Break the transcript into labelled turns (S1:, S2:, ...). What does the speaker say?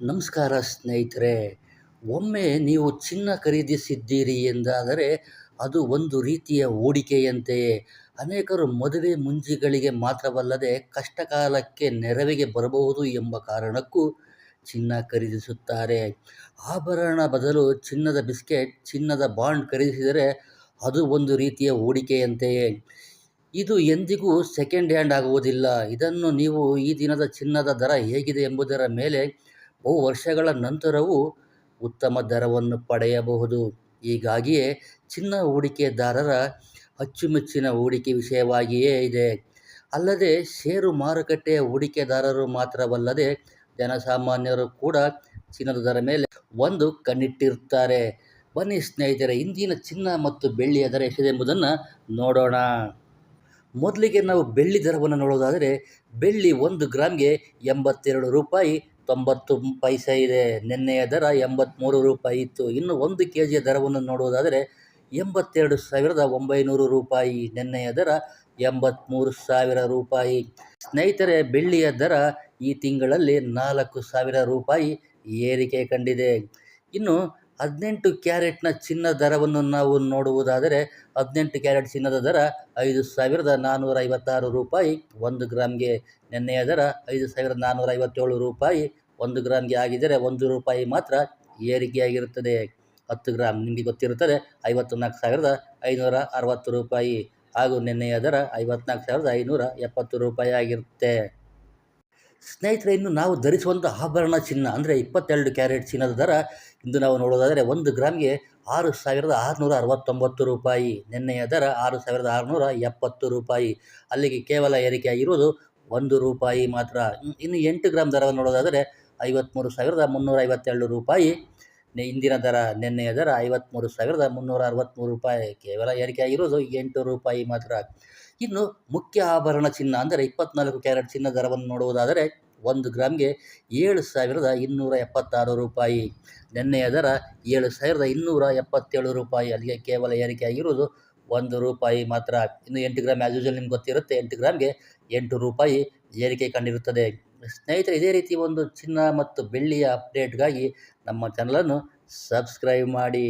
S1: ನಮಸ್ಕಾರ ಸ್ನೇಹಿತರೆ, ಒಮ್ಮೆ ನೀವು ಚಿನ್ನ ಖರೀದಿಸಿದ್ದೀರಿ ಎಂದಾದರೆ ಅದು ಒಂದು ರೀತಿಯ ಹೂಡಿಕೆಯಂತೆಯೇ ಅನೇಕರು ಮದುವೆ ಮುಂಜಿಗಳಿಗೆ ಮಾತ್ರವಲ್ಲದೆ ಕಷ್ಟಕಾಲಕ್ಕೆ ನೆರವಿಗೆ ಬರಬಹುದು ಎಂಬ ಕಾರಣಕ್ಕೂ ಚಿನ್ನ ಖರೀದಿಸುತ್ತಾರೆ. ಆಭರಣ ಬದಲು ಚಿನ್ನದ ಬಿಸ್ಕೆಟ್, ಚಿನ್ನದ ಬಾಂಡ್ ಖರೀದಿಸಿದರೆ ಅದು ಒಂದು ರೀತಿಯ ಹೂಡಿಕೆಯಂತೆಯೇ. ಇದು ಎಂದಿಗೂ ಸೆಕೆಂಡ್ ಹ್ಯಾಂಡ್ ಆಗುವುದಿಲ್ಲ. ಇದನ್ನು ನೀವು ಈ ದಿನದ ಚಿನ್ನದ ದರ ಹೇಗಿದೆ ಎಂಬುದರ ಮೇಲೆ ಬಹು ವರ್ಷಗಳ ನಂತರವೂ ಉತ್ತಮ ದರವನ್ನು ಪಡೆಯಬಹುದು. ಹೀಗಾಗಿಯೇ ಚಿನ್ನ ಹೂಡಿಕೆದಾರರ ಅಚ್ಚುಮೆಚ್ಚಿನ ಹೂಡಿಕೆ ವಿಷಯವಾಗಿಯೇ ಇದೆ. ಅಲ್ಲದೆ ಷೇರು ಮಾರುಕಟ್ಟೆಯ ಹೂಡಿಕೆದಾರರು ಮಾತ್ರವಲ್ಲದೆ ಜನಸಾಮಾನ್ಯರು ಕೂಡ ಚಿನ್ನದ ದರ ಮೇಲೆ ಒಂದು ಕಣ್ಣಿಟ್ಟಿರುತ್ತಾರೆ. ಬನ್ನಿ ಸ್ನೇಹಿತರೆ, ಇಂದಿನ ಚಿನ್ನ ಮತ್ತು ಬೆಳ್ಳಿಯ ದರ ಎಷ್ಟಿದೆ ಎಂಬುದನ್ನು ನೋಡೋಣ. ಮೊದಲಿಗೆ ನಾವು ಬೆಳ್ಳಿ ದರವನ್ನು ನೋಡೋದಾದರೆ, ಬೆಳ್ಳಿ ಒಂದು ಗ್ರಾಮ್ಗೆ ಎಂಬತ್ತೆರಡು ರೂಪಾಯಿ ತೊಂಬತ್ತು ಪೈಸೆ ಇದೆ, ನಿನ್ನೆಯ ದರ ಎಂಬತ್ತ್ಮೂರು ರೂಪಾಯಿ ಇತ್ತು. ಇನ್ನು ಒಂದು ಕೆ ಜಿಯ ದರವನ್ನು ನೋಡುವುದಾದರೆ, ಎಂಬತ್ತೆರಡು ಸಾವಿರದ ಒಂಬೈನೂರು ರೂಪಾಯಿ, ನಿನ್ನೆಯ ದರ ಎಂಬತ್ತ್ಮೂರು ಸಾವಿರ ರೂಪಾಯಿ. ಸ್ನೇಹಿತರೆ, ಬೆಳ್ಳಿಯ ದರ ಈ ತಿಂಗಳಲ್ಲಿ ನಾಲ್ಕು ಸಾವಿರ ರೂಪಾಯಿ ಏರಿಕೆ ಕಂಡಿದೆ. ಇನ್ನು ಹದಿನೆಂಟು ಕ್ಯಾರೆಟ್ನ ಚಿನ್ನ ದರವನ್ನು ನಾವು ನೋಡುವುದಾದರೆ ಹದಿನೆಂಟು ಕ್ಯಾರೆಟ್ ಚಿನ್ನದ ದರ ಐದು ಸಾವಿರದ ನಾನ್ನೂರ ಐವತ್ತಾರು ರೂಪಾಯಿ, ಒಂದು ಗ್ರಾಮ್ಗೆ ನಿನ್ನೆಯ ದರ ಐದು ಸಾವಿರದ ನಾನ್ನೂರ ಐವತ್ತೇಳು ರೂಪಾಯಿ, ಒಂದು ಗ್ರಾಮ್ಗೆ ಆಗಿದ್ದರೆ ಒಂದು ರೂಪಾಯಿ ಮಾತ್ರ ಏರಿಕೆಯಾಗಿರುತ್ತದೆ. ಹತ್ತು ಗ್ರಾಮ್ ನಿಮಗೆ ಗೊತ್ತಿರುತ್ತದೆ ಐವತ್ತು ನಾಲ್ಕು ಸಾವಿರದ ಐನೂರ ಅರವತ್ತು ರೂಪಾಯಿ ಹಾಗೂ ನಿನ್ನೆಯ ದರ ಐವತ್ನಾಲ್ಕು ಸಾವಿರದ ಐನೂರ ಎಪ್ಪತ್ತು ರೂಪಾಯಿ ಆಗಿರುತ್ತೆ. ಸ್ನೇಹಿತರೆ, ಇನ್ನು ನಾವು ಧರಿಸುವಂಥ ಆಭರಣ ಚಿನ್ನ ಅಂದರೆ ಇಪ್ಪತ್ತೆರಡು ಕ್ಯಾರೆಟ್ ಚಿನ್ನದ ದರ ಇಂದು ನಾವು ನೋಡೋದಾದರೆ ಒಂದು ಗ್ರಾಮ್ಗೆ ಆರು ಸಾವಿರದ ಆರುನೂರ ಅರವತ್ತೊಂಬತ್ತು ರೂಪಾಯಿ. ನಿನ್ನೆಯ ದರ ಆರು ಸಾವಿರದ ಆರುನೂರ ಎಪ್ಪತ್ತು ರೂಪಾಯಿ. ಅಲ್ಲಿಗೆ ಕೇವಲ ಏರಿಕೆಯಾಗಿರುವುದು ಒಂದು ರೂಪಾಯಿ ಮಾತ್ರ. ಇನ್ನು ಎಂಟು ಗ್ರಾಮ್ ದರವನ್ನು ನೋಡೋದಾದರೆ ಐವತ್ತ್ಮೂರು ಸಾವಿರದ ಮುನ್ನೂರ ಐವತ್ತೆರಡು ರೂಪಾಯಿ. ಇಂದಿನ ದರ, ನಿನ್ನೆಯ ದರ ಐವತ್ತ್ಮೂರು ಸಾವಿರದ ಮುನ್ನೂರ ಅರವತ್ತ್ಮೂರು ರೂಪಾಯಿ. ಕೇವಲ ಏರಿಕೆಯಾಗಿರುವುದು ಎಂಟು ರೂಪಾಯಿ ಮಾತ್ರ. ಇನ್ನು ಮುಖ್ಯ ಆಭರಣ ಚಿನ್ನ ಅಂದರೆ ಇಪ್ಪತ್ನಾಲ್ಕು ಕ್ಯಾರೆಟ್ ಚಿನ್ನ ದರವನ್ನು ನೋಡುವುದಾದರೆ ಒಂದು ಗ್ರಾಮ್ಗೆ ಏಳು ಸಾವಿರದ ಇನ್ನೂರ ಎಪ್ಪತ್ತಾರು ರೂಪಾಯಿ. ನಿನ್ನೆಯ ದರ ಏಳು ಸಾವಿರದ ಇನ್ನೂರ ಎಪ್ಪತ್ತೇಳು ರೂಪಾಯಿ. ಅಲ್ಲಿಗೆ ಕೇವಲ ಏರಿಕೆಯಾಗಿರುವುದು ಒಂದು ರೂಪಾಯಿ ಮಾತ್ರ. ಇನ್ನು ಎಂಟು ಗ್ರಾಮ್ ಆ್ಯಸ್ ಯೂಶಲ್ ನಿಮ್ಗೆ ಗೊತ್ತಿರುತ್ತೆ, ಎಂಟು ಗ್ರಾಮ್ಗೆ ಎಂಟು ರೂಪಾಯಿ ಏರಿಕೆ ಕಂಡಿರುತ್ತದೆ. ಸ್ನೇಹಿತರೆ ಇದೇ ರೀತಿ ಒಂದು ಚಿನ್ನ ಮತ್ತು ಬೆಳ್ಳಿಯ ಅಪ್ಡೇಟ್ಗಾಗಿ ನಮ್ಮ ಚಾನಲನ್ನು ಸಬ್ಸ್ಕ್ರೈಬ್ ಮಾಡಿ.